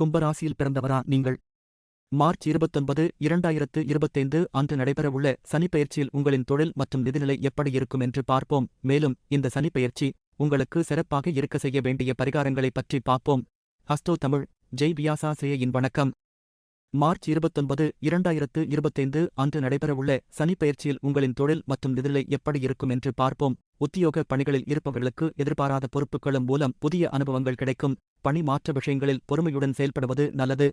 கும்பராசியில் பிறந்தவரா நீங்கள்? மார்ச் இருபத்தொன்பது இரண்டாயிரத்து இருபத்தைந்து அன்று நடைபெறவுள்ள சனிப்பெயர்ச்சியில் உங்களின் தொழில் மற்றும் நிதிநிலை எப்படி இருக்கும் என்று பார்ப்போம். மேலும் இந்த சனிப்பெயர்ச்சி உங்களுக்கு சிறப்பாக இருக்க செய்ய வேண்டிய பரிகாரங்களை பற்றி பார்ப்போம். ஹஸ்டோ தமிழ் ஜெய் வியாசாசிரியையின் வணக்கம். மார்ச் இருபத்தொன்பது இரண்டாயிரத்து இருபத்தைந்து அன்று நடைபெறவுள்ள சனிப்பெயர்ச்சியில் உங்களின் தொழில் மற்றும் நிதிநிலை எப்படி இருக்கும் என்று பார்ப்போம். உத்தியோக பணிகளில் இருப்பவர்களுக்கு எதிர்பாராத பொறுப்புகளும் மூலம் புதிய அனுபவங்கள் கிடைக்கும். பணி மாற்ற விஷயங்களில் பொறுமையுடன் செயல்படுவது நல்லது.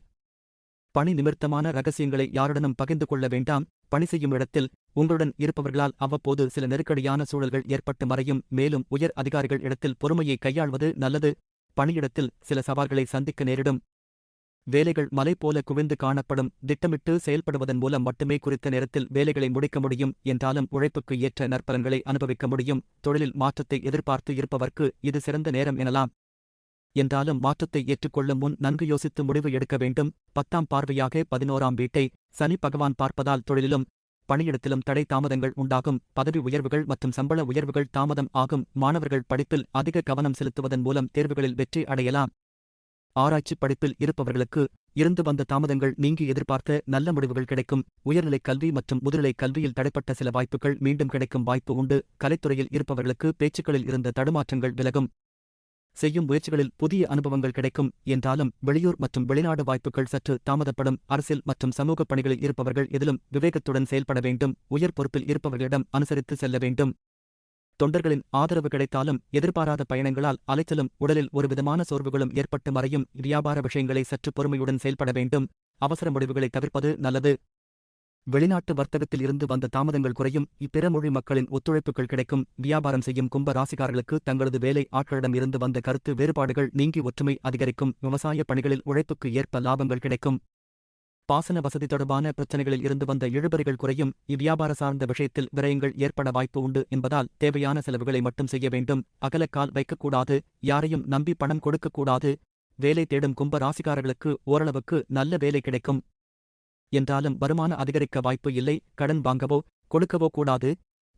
பணி நிமித்தமான ரகசியங்களை யாருடனும் பகிர்ந்து கொள்ள வேண்டாம். பணி செய்யும் இடத்தில் உங்களுடன் இருப்பவர்களால் அவ்வப்போது சில நெருக்கடியான சூழல்கள் ஏற்பட்டு மறையும். மேலும் உயர் அதிகாரிகள் இடத்தில் பொறுமையை கையாள்வது நல்லது. பணியிடத்தில் சில சவால்களை சந்திக்க நேரிடும். வேலைகள் மலை போல குவிந்து காணப்படும் திட்டமிட்டு செயல்படுவதன் மூலம் மட்டுமே குறித்த நேரத்தில் வேலைகளை முடிக்க முடியும் என்றாலும் உழைப்புக்கு ஏற்ற நற்பலன்களை அனுபவிக்க முடியும். தொழிலில் மாற்றத்தை எதிர்பார்த்து இருப்பவர்க்கு இது சிறந்த நேரம் எனலாம். என்றாலும் மாற்றத்தை ஏற்றுக்கொள்ளும் முன் நன்கு யோசித்து முடிவு எடுக்க வேண்டும். பத்தாம் பார்வையாக பதினோராம் வீட்டை சனி பகவான் பார்ப்பதால் தொழிலிலும் பணியிடத்திலும் தடை தாமதங்கள் உண்டாகும். பதவி உயர்வுகள் மற்றும் சம்பள உயர்வுகள் தாமதம் ஆகும். மாணவர்கள் படிப்பில் அதிக கவனம் செலுத்துவதன் மூலம் தேர்வுகளில் வெற்றி அடையலாம். ஆராய்ச்சி படிப்பில் இருப்பவர்களுக்கு இருந்து வந்த தாமதங்கள் நீங்கி எதிர்பார்த்த நல்ல முடிவுகள் கிடைக்கும். உயர்நிலைக் கல்வி மற்றும் முதுநிலைக் கல்வியில் தடைப்பட்ட சில வாய்ப்புகள் மீண்டும் கிடைக்கும் வாய்ப்பு உண்டு. கலைத்துறையில் இருப்பவர்களுக்கு பேச்சுக்களில் இருந்த தடுமாற்றங்கள் விலகும். செய்யும் முயற்சிகளில் புதிய அனுபவங்கள் கிடைக்கும். என்றாலும் வெளியூர் மற்றும் வெளிநாடு வாய்ப்புகள் சற்று தாமதப்படும். அரசியல் மற்றும் சமூக பணிகளில் இருப்பவர்கள் எதிலும் விவேகத்துடன் செயல்பட வேண்டும். உயர் பொறுப்பில் இருப்பவர்களிடம் அனுசரித்து செல்ல வேண்டும். தொண்டர்களின் ஆதரவு கிடைத்தாலும் எதிர்பாராத பயணங்களால் அலைச்சலும் உடலில் ஒருவிதமான சோர்வுகளும் ஏற்பட்டு மறையும் வியாபார விஷயங்களை சற்று பொறுமையுடன் செயல்பட வேண்டும். அவசர முடிவுகளை தவிர்ப்பது நல்லது. வெளிநாட்டு வர்த்தகத்தில் இருந்து வந்த தாமதங்கள் குறையும். இப்பிற மொழி மக்களின் ஒத்துழைப்புகள் கிடைக்கும். வியாபாரம் செய்யும் கும்ப ராசிக்காரர்களுக்கு தங்களது வேலை ஆட்களிடம் இருந்து வந்த கருத்து வேறுபாடுகள் நீங்கி ஒற்றுமை அதிகரிக்கும். விவசாய பணிகளில் உழைப்புக்கு ஏற்ப லாபங்கள் கிடைக்கும். பாசன வசதி தொடர்பான பிரச்சனைகளில் இருந்து வந்த இழுபறிகள் குறையும் இவ்வியாபார சார்ந்த விஷயத்தில் விரயங்கள் ஏற்பட வாய்ப்பு உண்டு என்பதால் தேவையான செலவுகளை மட்டும் செய்ய வேண்டும். அகலக்கால் வைக்கக்கூடாது யாரையும் நம்பி பணம் கொடுக்கக்கூடாது. வேலை தேடும் கும்ப ராசிக்காரர்களுக்கு ஓரளவுக்கு நல்ல வேலை கிடைக்கும். என்றாலும் வருமான அதிகரிக்க வாய்ப்பு இல்லை கடன் வாங்கவோ கொடுக்கவோ கூடாது.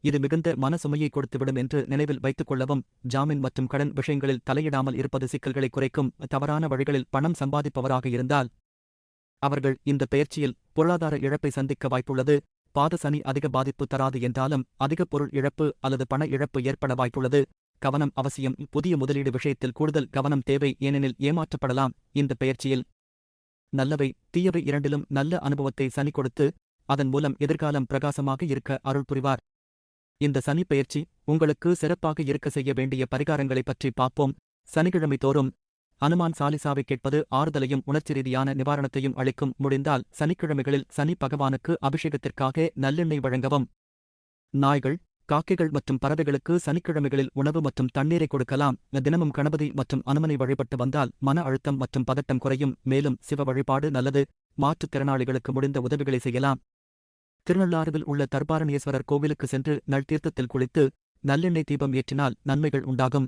இது மிகுந்த மன சுமையை கொடுத்துவிடும் என்று நினைவில் வைத்துக் கொள்ளவும் ஜாமீன் மற்றும் கடன் விஷயங்களில் தலையிடாமல் இருப்பது சிக்கல்களை குறைக்கும். தவறான வழிகளில் பணம் சம்பாதிப்பவராக இருந்தால் அவர்கள் இந்த பெயர்ச்சியில் பொருளாதார இழப்பை சந்திக்க வாய்ப்புள்ளது. பாத சனி அதிக பாதிப்பு தராது என்றாலும் அதிக பொருள் இழப்பு அல்லது பண இழப்பு ஏற்பட வாய்ப்புள்ளது. கவனம் அவசியம். புதிய முதலீடு விஷயத்தில் கூடுதல் கவனம் தேவை ஏனெனில் ஏமாற்றப்படலாம் இந்த பெயர்ச்சியில். நல்லவை. தீயவை இரண்டிலும் நல்ல அனுபவத்தை சனி கொடுத்து அதன் மூலம் எதிர்காலம் பிரகாசமாக இருக்க அருள் புரிவார். இந்த சனி பெயர்ச்சி உங்களுக்கு சிறப்பாக இருக்க செய்ய வேண்டிய பரிகாரங்களை பற்றி பார்ப்போம். சனிக்கிழமை தோறும் அனுமான் சாலிசாவை கேட்பது ஆறுதலையும் உணர்ச்சி ரீதியான நிவாரணத்தையும் அளிக்கும். முடிந்தால் சனிக்கிழமைகளில் சனி பகவானுக்கு அபிஷேகத்திற்காக நல்லெண்ணெய் வழங்கவும். நாய்கள் காக்கைகள் மற்றும் பறவைகளுக்கு சனிக்கிழமைகளில் உணவு மற்றும் தண்ணீரை கொடுக்கலாம். தினமும் கணபதி மற்றும் அனுமனை வழிபட்டு வந்தால் மன அழுத்தம் மற்றும் பதட்டம் குறையும். மேலும் சிவ வழிபாடு நல்லது. மாற்றுத்திறனாளிகளுக்கு முடிந்த உதவிகளை செய்யலாம். திருநள்ளாறுவில் உள்ள தர்பாரணேஸ்வரர் கோவிலுக்கு சென்று நல்தீர்த்தத்தில் குளித்து நல்லெண்ணெய் தீபம் ஏற்றினால் நன்மைகள் உண்டாகும்.